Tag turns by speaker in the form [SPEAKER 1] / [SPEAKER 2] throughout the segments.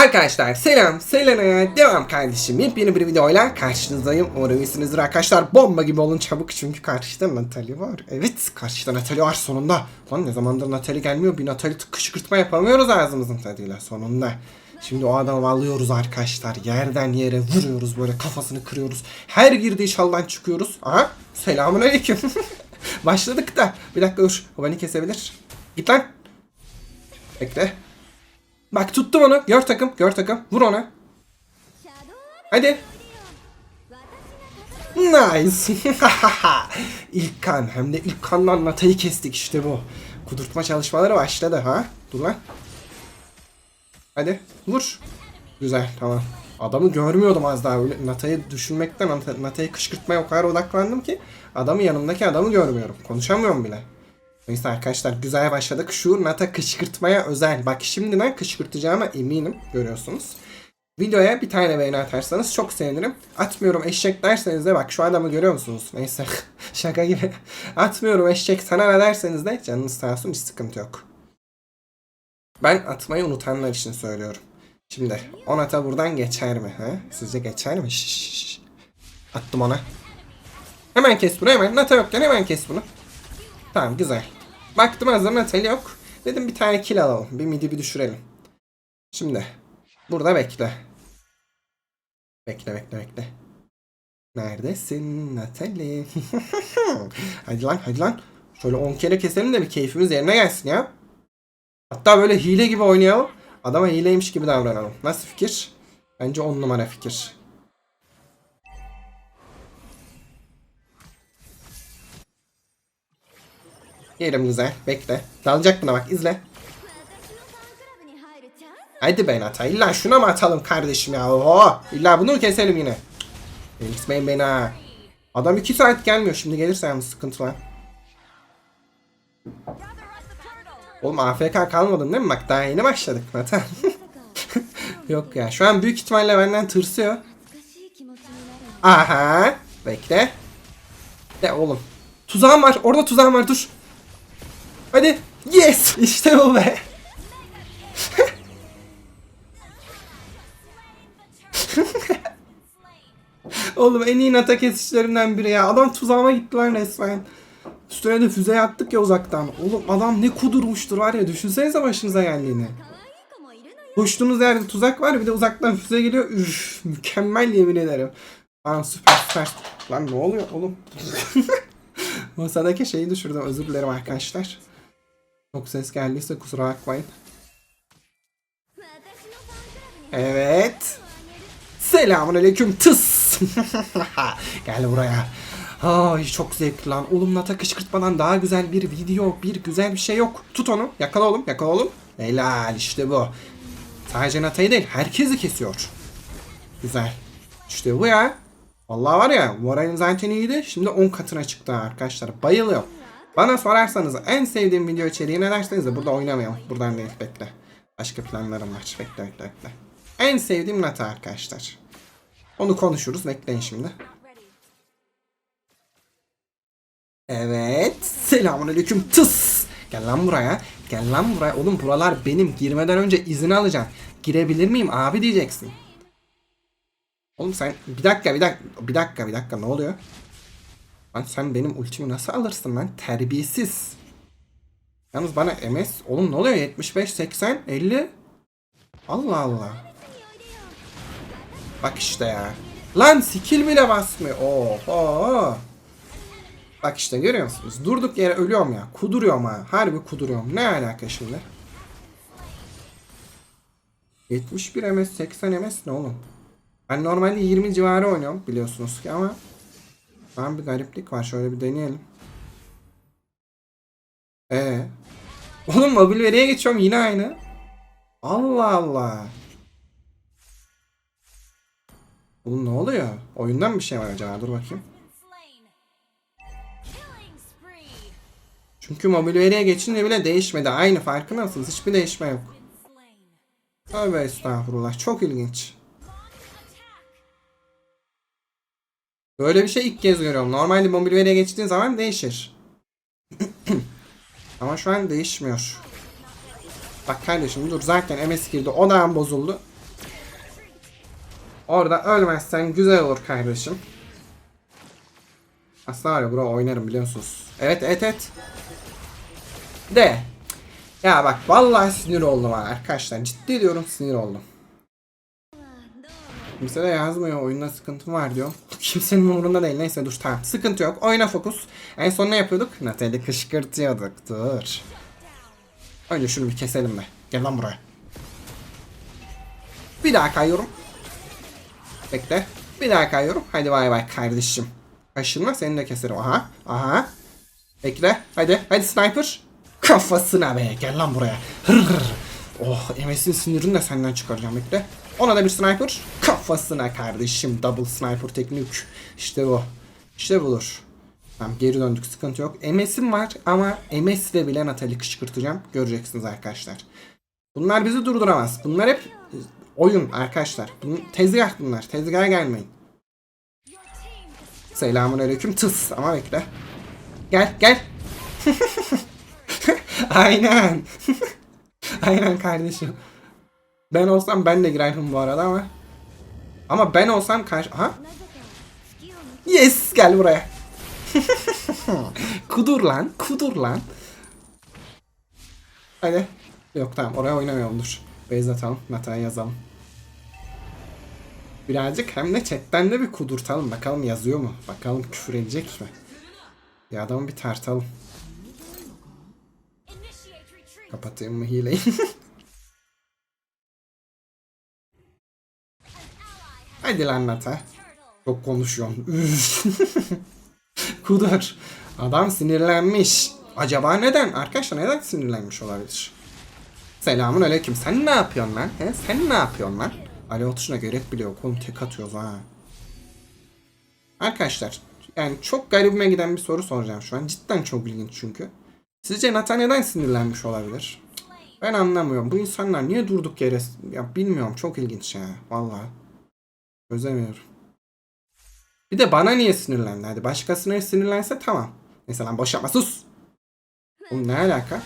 [SPEAKER 1] Arkadaşlar selam Selena'ya devam kardeşim yepyeni bir videoyla karşınızdayım umarım iyisinizdir arkadaşlar bomba gibi olun çabuk çünkü karşıda Natalie var evet karşıda Natalie var sonunda lan ne zamandır Natalie gelmiyor bir Natalie kışkırtma yapamıyoruz ağzımızın tadıyla sonunda Şimdi o adamı alıyoruz arkadaşlar. Yerden yere vuruyoruz böyle kafasını kırıyoruz. Her girdiği şaldan çıkıyoruz. Aha selamun aleyküm. Başladık da. Bir dakika dur. O beni kesebilir. Git lan. Bekle. Bak tuttum onu. Gör takım. Gör takım. Vur ona. Hadi. Nice. ilk kan. Hem de ilk kanla Nata'yı kestik işte bu. Kudurtma çalışmaları başladı ha. Dur lan. Hadi vur. Güzel tamam. Adamı görmüyordum az daha. Öyle Nata'yı düşünmekten, Nata- Nata'yı kışkırtmaya o kadar odaklandım ki adamı yanımdaki adamı görmüyorum. Konuşamıyorum bile. Neyse arkadaşlar güzel başladık. Şu Nata kışkırtmaya özel. Bak şimdiden kışkırtacağıma eminim. Görüyorsunuz. Videoya bir tane beğeni atarsanız çok sevinirim. Atmıyorum eşek derseniz de bak şu adamı görüyor musunuz? Neyse şaka gibi. Atmıyorum eşek sana ne derseniz de canınız sağ olsun hiç sıkıntı yok. Ben atmayı unutanlar için söylüyorum. Şimdi Onata buradan geçer mi? He? Sizce geçer mi? Şşş. Attım ona. Hemen kes bunu hemen. Nata yokken hemen kes bunu. Tamam güzel. Baktım hazır Natali yok. Dedim bir tane kill alalım. Bir midi bir düşürelim. Şimdi. Burada bekle. Bekle bekle bekle. Neredesin Natali? hadi lan hadi lan. Şöyle 10 kere keselim de bir keyfimiz yerine gelsin ya. Hatta böyle hile gibi oynayalım. Adama hileymiş gibi davranalım. Nasıl fikir? Bence 10 numara fikir. Yerim güzel. Bekle. Dalacak buna bak izle. Hadi ben ata. İlla şuna mı atalım kardeşim ya? Oho. İlla bunu keselim yine? Delirtmeyin beni ha. Adam 2 saat gelmiyor. Şimdi gelirse yalnız sıkıntı var. Oğlum AFK kalmadın değil mi? Bak daha yeni başladık zaten. Yok ya. Şu an büyük ihtimalle benden tırsıyor. Aha. Bekle. De oğlum. Tuzağım var. Orada tuzağım var. Dur. Hadi. Yes. İşte bu be. Oğlum en iyi nata kesişlerinden biri ya. Adam tuzağıma gitti lan resmen. Üstüne de füze attık ya uzaktan. Oğlum adam ne kudurmuştur var ya. Düşünsenize başınıza geldiğini. Koştuğunuz yerde tuzak var bir de uzaktan füze geliyor. Üf, mükemmel yemin ederim. Aa süper süper. Lan ne oluyor oğlum? Masadaki şeyi düşürdüm özür dilerim arkadaşlar. Çok ses geldiyse kusura bakmayın. Evet. Selamun aleyküm tıs. Gel buraya. Ay çok zevkli lan. Oğlum Nata kışkırtmadan daha güzel bir video, bir güzel bir şey yok. Tut onu. Yakala oğlum, yakala oğlum. Helal işte bu. Sadece Nata'yı değil, herkesi kesiyor. Güzel. İşte bu ya. Vallahi var ya, moralin zaten iyiydi. Şimdi 10 katına çıktı arkadaşlar. Bayılıyorum. Bana sorarsanız en sevdiğim video içeriği ne derseniz de burada oynamayalım. Buradan değil, bekle. Başka planlarım var. Bekle, bekle, bekle. En sevdiğim Nata arkadaşlar. Onu konuşuruz. Bekleyin şimdi. Evet. Selamünaleyküm. Tıs. Gel lan buraya. Gel lan buraya. Oğlum buralar benim. Girmeden önce izin alacağım. Girebilir miyim abi diyeceksin. Oğlum sen bir dakika bir dakika bir dakika bir dakika ne oluyor? Lan sen benim ultimi nasıl alırsın lan? Terbiyesiz. Yalnız bana MS oğlum ne oluyor? 75 80 50 Allah Allah. Bak işte ya. Lan skill bile basmıyor. Oho. Bak işte görüyor musunuz? Durduk yere ölüyorum ya. Kuduruyorum ha. Harbi kuduruyorum. Ne alaka şimdi? 71 MS 80 MS ne oğlum? Ben normalde 20 civarı oynuyorum biliyorsunuz ki ama şu an bir gariplik var. Şöyle bir deneyelim. Ee. Oğlum mobil veriye geçiyorum yine aynı. Allah Allah. Oğlum ne oluyor? Oyundan bir şey var acaba? Dur bakayım. Çünkü mobil veriye geçince bile değişmedi. Aynı farkındasınız. Hiçbir değişme yok. Tövbe estağfurullah. Çok ilginç. Böyle bir şey ilk kez görüyorum. Normalde mobil veriye geçtiğin zaman değişir. Ama şu an değişmiyor. Bak kardeşim dur zaten MS girdi. O da bozuldu. Orada ölmezsen güzel olur kardeşim. Aslında var ya bro oynarım biliyorsunuz. Evet evet evet. De. Ya bak vallahi sinir oldum arkadaşlar. Ciddi diyorum sinir oldum. Kimse de yazmıyor oyunda sıkıntı var diyor. Kimsenin umurunda değil. Neyse dur tamam. Sıkıntı yok. Oyuna fokus. En son ne yapıyorduk? Natalie kışkırtıyorduk. Dur. Önce şunu bir keselim de. Gel lan buraya. Bir daha kayıyorum. Bekle. Bir daha kayıyorum. Hadi bay bay kardeşim. Kaşınma seni de keserim. Aha. Aha. Bekle. Hadi. Hadi sniper. Kafasına be. Gel lan buraya. Hır hır. Oh MS'in sinirini de senden çıkaracağım bekle. Ona da bir sniper. Kafasına kardeşim. Double sniper teknik. İşte bu. İşte budur. Tamam geri döndük sıkıntı yok. MS'im var ama MS ile bile Natalie kışkırtacağım. Göreceksiniz arkadaşlar. Bunlar bizi durduramaz. Bunlar hep e, oyun arkadaşlar. Bunun, tezgah bunlar. Tezgaha gelmeyin. Selamun aleyküm tıs ama bekle. Gel gel. Aynen. Aynen kardeşim. Ben olsam ben de girerdim bu arada ama. Ama ben olsam karşı... Aha. Yes gel buraya. kudur lan kudur lan. Hadi. Yok tamam oraya oynamayalım dur. Base atalım. Nata'ya yazalım. Birazcık hem de chatten de bir kudurtalım. Bakalım yazıyor mu? Bakalım küfür edecek mi? Bir adamı bir tartalım. Kapatayım mı hileyi? Hadi lan Nata. Çok konuşuyorsun. Kudur. Adam sinirlenmiş. Acaba neden? Arkadaşlar neden sinirlenmiş olabilir? Selamun aleyküm. Sen ne yapıyorsun lan? He? Sen ne yapıyorsun lan? Ali Otuş'una görev bile yok. Oğlum tek atıyoruz ha. Arkadaşlar yani çok garibime giden bir soru soracağım şu an. Cidden çok ilginç çünkü. Sizce Nata neden sinirlenmiş olabilir? Ben anlamıyorum. Bu insanlar niye durduk yere... Ya bilmiyorum. Çok ilginç ya. Vallahi. Çözemiyorum. Bir de bana niye sinirlendi? Hadi başkasına sinirlense tamam. Boş yapma sus. Oğlum ne alaka?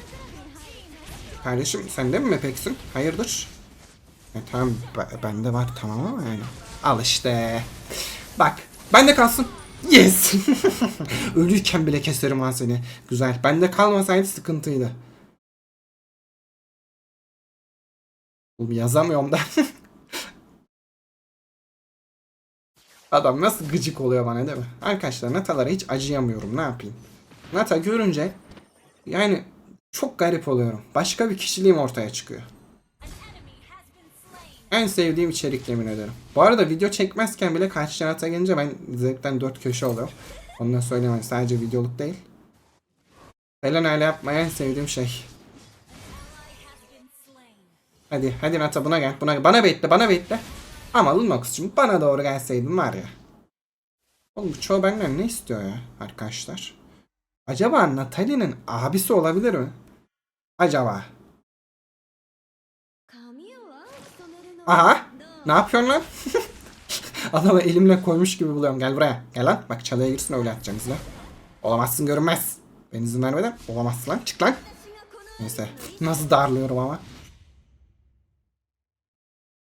[SPEAKER 1] Kardeşim sen de mi mepeksin? Hayırdır? E, tamam be- bende var tamam ama yani. Al işte. Bak bende kalsın. Yes. Ölüyken bile keserim ha seni. Güzel. Bende kalmasaydı sıkıntıydı. Oğlum yazamıyorum da. Adam nasıl gıcık oluyor bana değil mi? Arkadaşlar Nata'lara hiç acıyamıyorum. Ne yapayım? Nata görünce yani çok garip oluyorum. Başka bir kişiliğim ortaya çıkıyor. En sevdiğim içerik yemin ederim. Bu arada video çekmezken bile karşı Nata gelince ben zevkten dört köşe oluyor. Onu da söylemem. Sadece videoluk değil. Falan öyle yapmayı en sevdiğim şey. Hadi hadi Nata buna gel. Buna bana bekle bana bekle. Ama Lunox'cum bana doğru gelseydin var ya. Oğlum bu çoğu benden ne istiyor ya arkadaşlar? Acaba Natalie'nin abisi olabilir mi? Acaba. Aha. Ne yapıyorsun lan? Adamı elimle koymuş gibi buluyorum. Gel buraya. Gel lan. Bak çalıya girsin öyle atacağım izle. Olamazsın görünmez. Ben izin vermeden olamazsın lan. Çık lan. Neyse. Nasıl darlıyorum ama.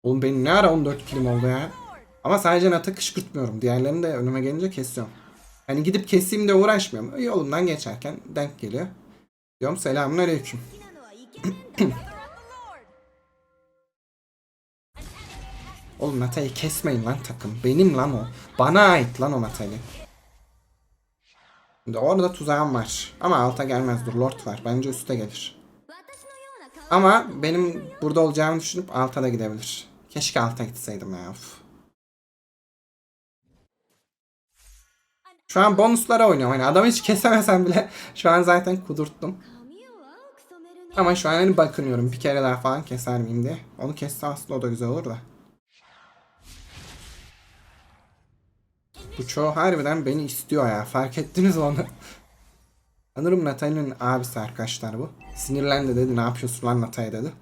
[SPEAKER 1] Oğlum benim ne ara 14 kilim oldu ya. Ama sadece Nat'a kışkırtmıyorum. Diğerlerini de önüme gelince kesiyorum. Hani gidip keseyim de uğraşmıyorum. Yolumdan geçerken denk geliyor. Diyorum selamun aleyküm. Oğlum Nata'yı kesmeyin lan takım. Benim lan o. Bana ait lan o Nata'yı. Şimdi orada tuzağım var. Ama alta gelmez dur lord var. Bence üste gelir. Ama benim burada olacağımı düşünüp alta da gidebilir. Keşke alta gitseydim ya. Şu an bonuslara oynuyorum. Hani adamı hiç kesemesem bile şu an zaten kudurttum. Ama şu an hani bakınıyorum bir kere daha falan keser miyim diye. Onu kesse aslında o da güzel olur da. Bu çoğu harbiden beni istiyor ya. Fark ettiniz onu? Sanırım Natalia'nın abisi arkadaşlar bu. Sinirlendi dedi. Ne yapıyorsun lan Natalia dedi.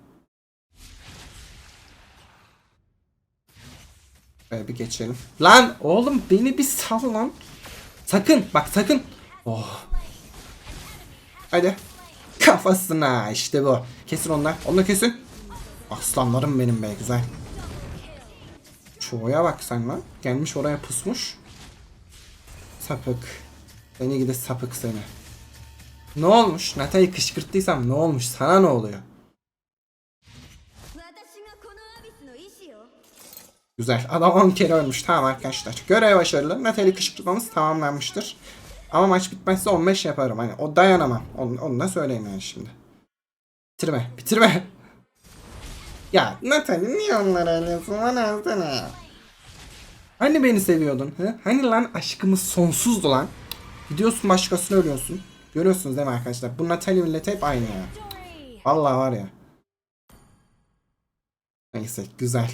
[SPEAKER 1] Böyle bir geçelim. Lan oğlum beni bir sal lan. Sakın bak sakın. Oh. Hadi. Kafasına işte bu. Kesin onlar. Onu kesin. Aslanlarım benim be güzel. Şoya bak sen lan. Gelmiş oraya pusmuş. Sapık. Seni gidi sapık seni. Ne olmuş? Nata'yı kışkırttıysam ne olmuş? Sana ne oluyor? Güzel. Adam 10 kere ölmüş. Tamam arkadaşlar. Görev başarılı. Nata'yı kışkırtmamız tamamlanmıştır. Ama maç bitmezse 15 yaparım. Hani o dayanamam. Onu, onu da söyleyeyim yani şimdi. Bitirme. Bitirme. Ya Natalie niye onları öylüyorsun? Bana yazsana. Hani beni seviyordun? Hı? Hani lan aşkımız sonsuzdu lan? Gidiyorsun başkasını ölüyorsun. Görüyorsunuz değil mi arkadaşlar? Bu Natalie milleti hep aynı ya. Vallahi var ya. Neyse güzel.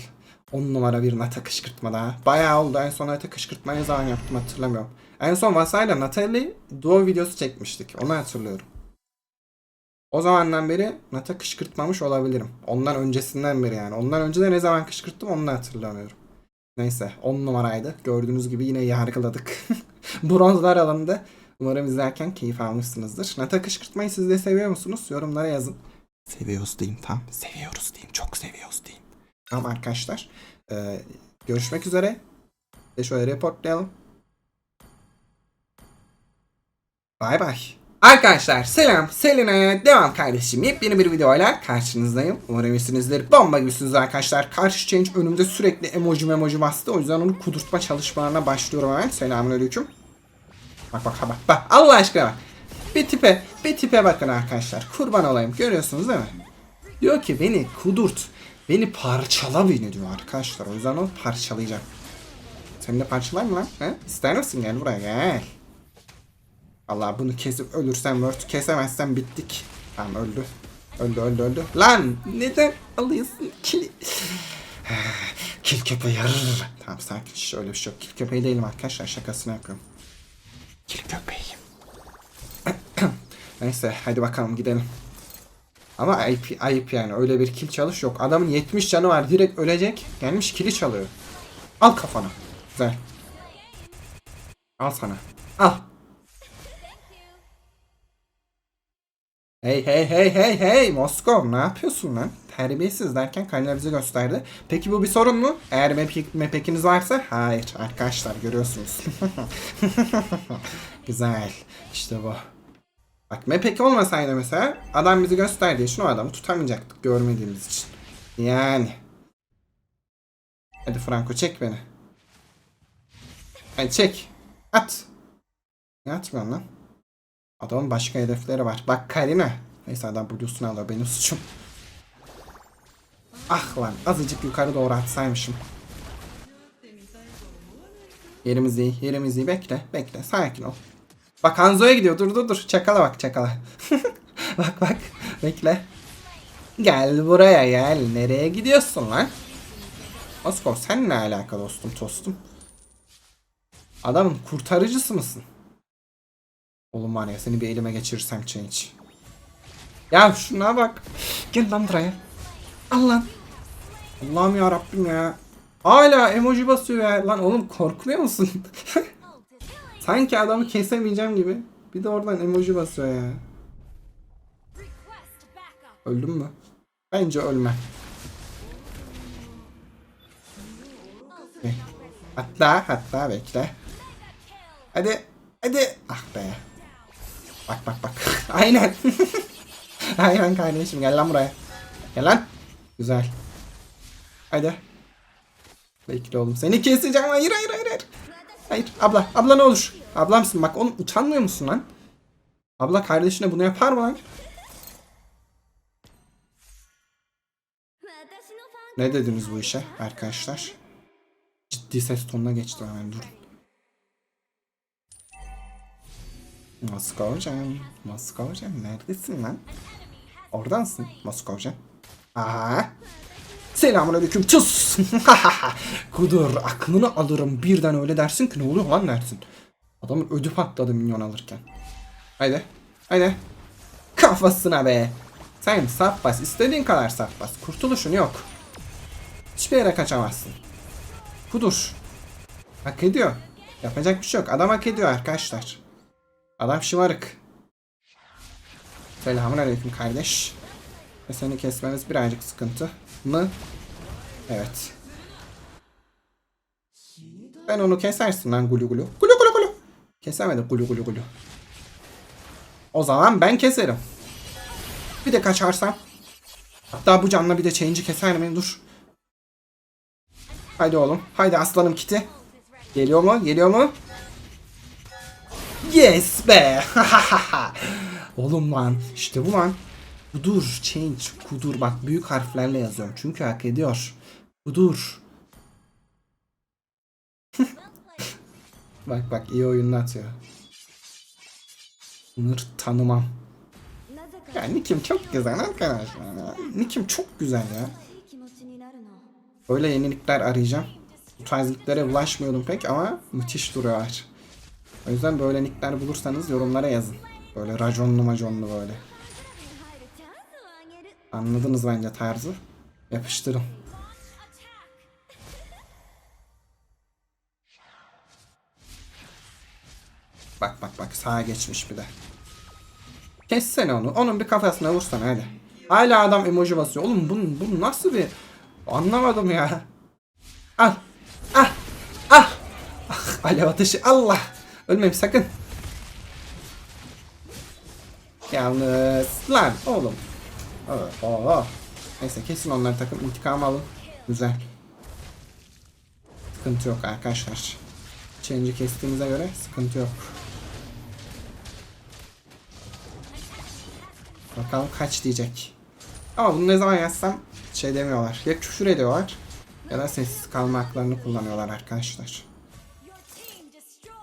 [SPEAKER 1] 10 numara bir Nata kışkırtma daha. Bayağı oldu. En son Nata kışkırtmayı zaman yaptım hatırlamıyorum. En son Vasay'la Natalie duo videosu çekmiştik. Onu hatırlıyorum. O zamandan beri Nata kışkırtmamış olabilirim. Ondan öncesinden beri yani. Ondan önce de ne zaman kışkırttım onu da hatırlamıyorum. Neyse 10 numaraydı. Gördüğünüz gibi yine yargıladık. Bronzlar alındı. Umarım izlerken keyif almışsınızdır. Nata kışkırtmayı siz de seviyor musunuz? Yorumlara yazın. Seviyoruz diyeyim tam. Seviyoruz diyeyim. Çok seviyoruz diyeyim. Tamam arkadaşlar. Ee, görüşmek üzere. Ve şöyle reportlayalım. Bay bay. Arkadaşlar selam Selina'ya devam kardeşim. Yepyeni bir videoyla karşınızdayım. Umarım iyisinizdir. Bomba gibisiniz arkadaşlar. Karşı change önümde sürekli emoji emoji bastı. O yüzden onu kudurtma çalışmalarına başlıyorum hemen. Selamünaleyküm. Bak bak bak bak. Allah aşkına bak. Bir tipe, bir tipe bakın arkadaşlar. Kurban olayım. Görüyorsunuz değil mi? Diyor ki beni kudurt. Beni parçala beni diyor arkadaşlar. O yüzden onu parçalayacağım. Seni de parçalayayım mı lan? He? İster misin? Gel buraya gel. Allah bunu kesip ölürsem word kesemezsem bittik. Tamam öldü. Öldü öldü öldü. Lan neden alıyorsun kili? Kil köpeği yarır. Tamam sakin şş, öyle bir şey yok. Kil köpeği değilim arkadaşlar şakasını yapıyorum. Kil köpeğiyim. Neyse hadi bakalım gidelim. Ama ayıp, ayıp yani öyle bir kill çalış yok. Adamın 70 canı var direkt ölecek. Gelmiş kili çalıyor. Al kafana. Güzel. Al sana. Al. Hey hey hey hey hey Moskov ne yapıyorsun lan? Terbiyesiz derken bize gösterdi. Peki bu bir sorun mu? Eğer map, mapekiniz varsa hayır arkadaşlar görüyorsunuz. Güzel. İşte bu. Bak mapek olmasaydı mesela adam bizi gösterdiği için o adamı tutamayacaktık görmediğimiz için. Yani. Hadi Franco çek beni. Hadi çek. At. Ne atmıyorsun lan? Adamın başka hedefleri var. Bak Karina. Neyse adam Blue'sunu alıyor. Benim suçum. Ah lan azıcık yukarı doğru atsaymışım. Yerimiz iyi. Yerimiz iyi. Bekle. Bekle. Sakin ol. Bak Hanzo'ya gidiyor. Dur dur dur. Çakala bak çakala. bak bak. Bekle. Gel buraya gel. Nereye gidiyorsun lan? Moskov sen ne alaka dostum tostum? Adamın kurtarıcısı mısın? Oğlum var ya seni bir elime geçirirsem change. Ya şuna bak. Gel lan buraya. Al lan. Allah'ım ya Rabbim ya. Hala emoji basıyor ya. Lan oğlum korkmuyor musun? Sanki adamı kesemeyeceğim gibi. Bir de oradan emoji basıyor ya. Öldüm mü? Bence. Okey. Hatta hatta bekle. Hadi hadi. Ah be. Bak bak bak. Aynen. Aynen kardeşim gel lan buraya. Gel lan. Güzel. Hadi. Bekle oğlum. Seni keseceğim. Hayır hayır hayır. Hayır, Hayır abla. Abla ne olur. Ablamsın bak oğlum utanmıyor musun lan? Abla kardeşine bunu yapar mı lan? Ne dediniz bu işe arkadaşlar? Ciddi ses tonuna geçti hemen durun. Moskovcan, Moskovcan neredesin lan? Oradansın Moskovcan. Aha. Selamünaleyküm tıs. Kudur aklını alırım birden öyle dersin ki ne oluyor lan dersin. Adamın ödü patladı minyon alırken. Haydi. Haydi. Kafasına be. Sen saf bas. istediğin kadar saf bas. Kurtuluşun yok. Hiçbir yere kaçamazsın. Kudur. Hak ediyor. Yapacak bir şey yok. Adam hak ediyor arkadaşlar. Adam şımarık. Selamun aleyküm kardeş. Ve seni kesmemiz birazcık sıkıntı mı? Evet. Ben onu kesersin lan gulu gulu. Gulu gulu gulu. Kesemedim gulu gulu gulu. O zaman ben keserim. Bir de kaçarsam. Hatta bu canla bir de change'i keser miyim? Dur. Haydi oğlum. Haydi aslanım kiti. Geliyor mu? Geliyor mu? Yes be. oğlum lan. İşte bu lan. Kudur, change, kudur. Bak büyük harflerle yazıyorum. Çünkü hak ediyor. Kudur. bak bak iyi oyunlar atıyor. Nır tanımam. Ya Nikim çok güzel arkadaşlar ya. Nikim çok güzel ya. Böyle yenilikler arayacağım. Bu tarz nicklere pek ama müthiş duruyorlar. O yüzden böyle nickler bulursanız yorumlara yazın. Böyle raconlu maconlu böyle. Anladınız bence tarzı. Yapıştırın. Bak bak bak sağa geçmiş bir de. Kessene onu. Onun bir kafasına vursana hadi. Hala adam emoji basıyor. Oğlum bu, bu nasıl bir... Anlamadım ya. Al. Ah. Ah. Ah. Alev ateşi. Allah. Ölmeyeyim sakın. Yalnız lan oğlum. Oo, oo. Neyse kesin onları takım intikam alın. Güzel. Sıkıntı yok arkadaşlar. Change'i kestiğimize göre sıkıntı yok. Bakalım kaç diyecek. Ama bunu ne zaman yazsam şey demiyorlar. Ya küfür ediyorlar ya da sessiz kalma haklarını kullanıyorlar arkadaşlar.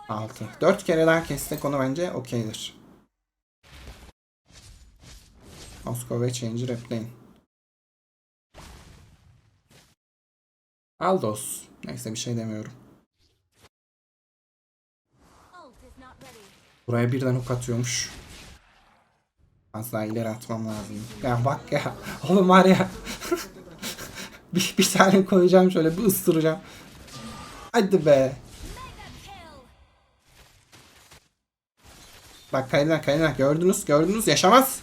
[SPEAKER 1] 6. 4 kere daha kessek onu bence okeydir. Moskova ve Change'i replay'in. Aldos. Neyse bir şey demiyorum. Buraya birden ok atıyormuş. Az daha ileri atmam lazım. Ya bak ya. Oğlum var ya. bir, bir tane koyacağım şöyle bir ıstıracağım. Hadi be. Bak kaynak kaynak gördünüz gördünüz yaşamaz.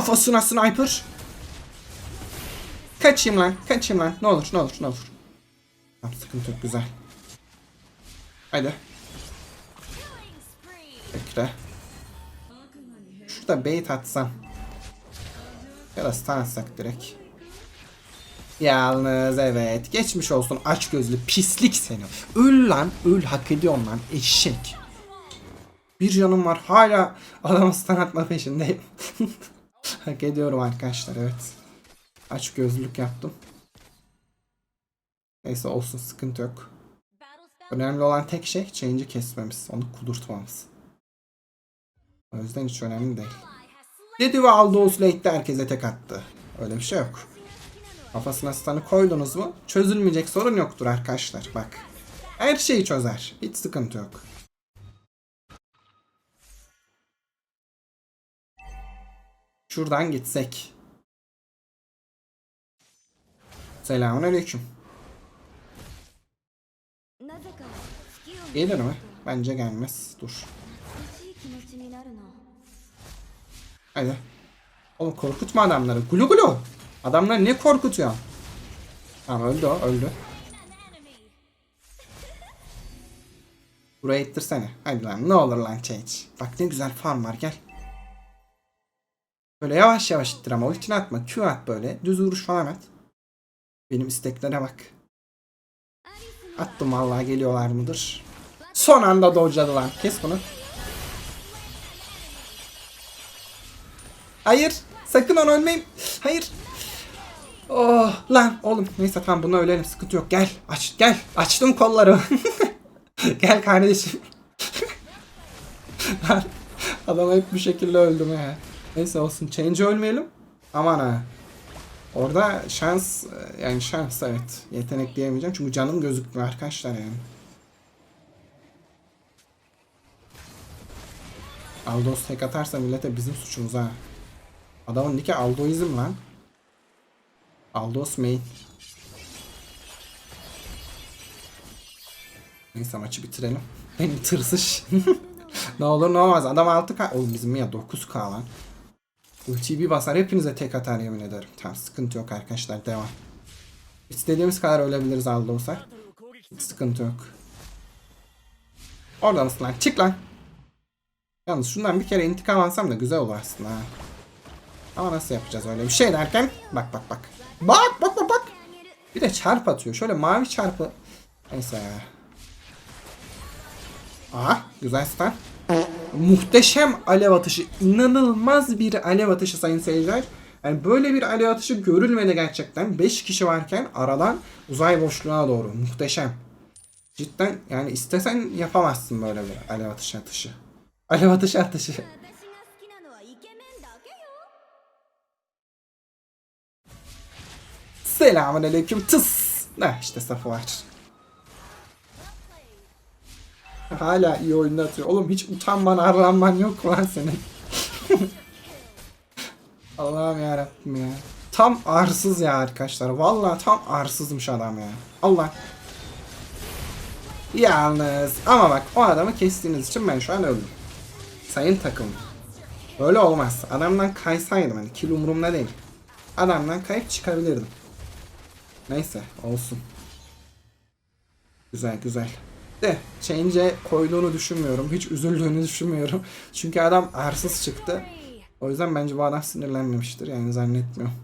[SPEAKER 1] Kafasına sniper. Kaçayım lan kaçayım lan ne olur ne olur ne olur. Tamam sıkıntı yok güzel. Haydi. Bekle. Şurada bait atsam. Ya da stun atsak direkt. Yalnız evet. Geçmiş olsun aç gözlü pislik seni. Öl lan. Öl hak ediyorsun lan eşek. Bir canım var. Hala adamı stun atma peşindeyim. hak ediyorum arkadaşlar evet. Aç gözlülük yaptım. Neyse olsun sıkıntı yok. Önemli olan tek şey change'i kesmemiz. Onu kudurtmamız. O yüzden hiç önemli değil. Dedi ve Aldous late'de herkese tek attı. Öyle bir şey yok. Kafasına stun'ı koydunuz mu çözülmeyecek sorun yoktur arkadaşlar. Bak. Her şeyi çözer. Hiç sıkıntı yok. Şuradan gitsek. Selamun aleyküm. Gelir mi? Bence gelmez. Dur. Hadi. Oğlum korkutma adamları. Gulu gulu. Adamlar ne korkutuyor? Tamam öldü o öldü. Buraya ittirsene. Hadi lan ne olur lan change. Bak ne güzel farm var gel. Böyle yavaş yavaş ittir ama ultini atma. Q at böyle. Düz vuruş falan at. Benim isteklere bak. Attım vallahi geliyorlar mıdır? Son anda dodge'ladı lan. Kes bunu. Hayır. Sakın onu ölmeyin. Hayır. Oh lan oğlum neyse tamam bunu ölelim sıkıntı yok gel aç gel açtım kolları gel kardeşim adam hep bu şekilde öldüm ya neyse olsun change ölmeyelim aman ha orada şans e, yani şans evet yetenek diyemeyeceğim çünkü canım gözükmüyor arkadaşlar yani Aldos tek atarsa millete bizim suçumuz ha adamın niki Aldoizm lan Aldos main. Neyse maçı bitirelim. Benim tırsış. ne olur ne olmaz. Adam 6k. Oğlum bizim ya 9k lan. Ultiyi bir basar hepinize tek atar yemin ederim. Tamam sıkıntı yok arkadaşlar devam. İstediğimiz kadar ölebiliriz Aldos'a. Hiç sıkıntı yok. Orada mısın lan? Çık lan. Yalnız şundan bir kere intikam alsam da güzel olur aslında. Ama nasıl yapacağız öyle bir şey derken? Bak bak bak. Bak bak bak bak. Bir de çarp atıyor. Şöyle mavi çarpı. Neyse. Aha güzel stun muhteşem alev atışı. inanılmaz bir alev atışı sayın seyirciler. Yani böyle bir alev atışı görülmedi gerçekten. 5 kişi varken aradan uzay boşluğuna doğru. Muhteşem. Cidden yani istesen yapamazsın böyle bir alev atışı atışı. Alev atışı atışı. Selamun aleyküm tıs. Ne işte safı var. Hala iyi oyunda atıyor. Oğlum hiç utanman arlanman yok lan senin? Allah'ım yarabbim ya. Tam arsız ya arkadaşlar. Vallahi tam arsızmış adam ya. Allah. Yalnız ama bak o adamı kestiğiniz için ben şu an öldüm. Sayın takım. Böyle olmaz. Adamdan kaysaydım hani kill umurumda değil. Adamdan kayıp çıkabilirdim. Neyse olsun. Güzel güzel. De change'e koyduğunu düşünmüyorum. Hiç üzüldüğünü düşünmüyorum. Çünkü adam arsız çıktı. O yüzden bence bu adam sinirlenmemiştir. Yani zannetmiyorum.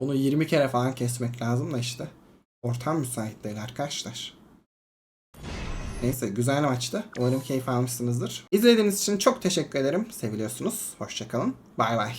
[SPEAKER 1] Bunu 20 kere falan kesmek lazım da işte. Ortam müsait değil arkadaşlar. Neyse güzel maçtı. Umarım keyif almışsınızdır. İzlediğiniz için çok teşekkür ederim. Seviliyorsunuz. Hoşçakalın. Bay bay.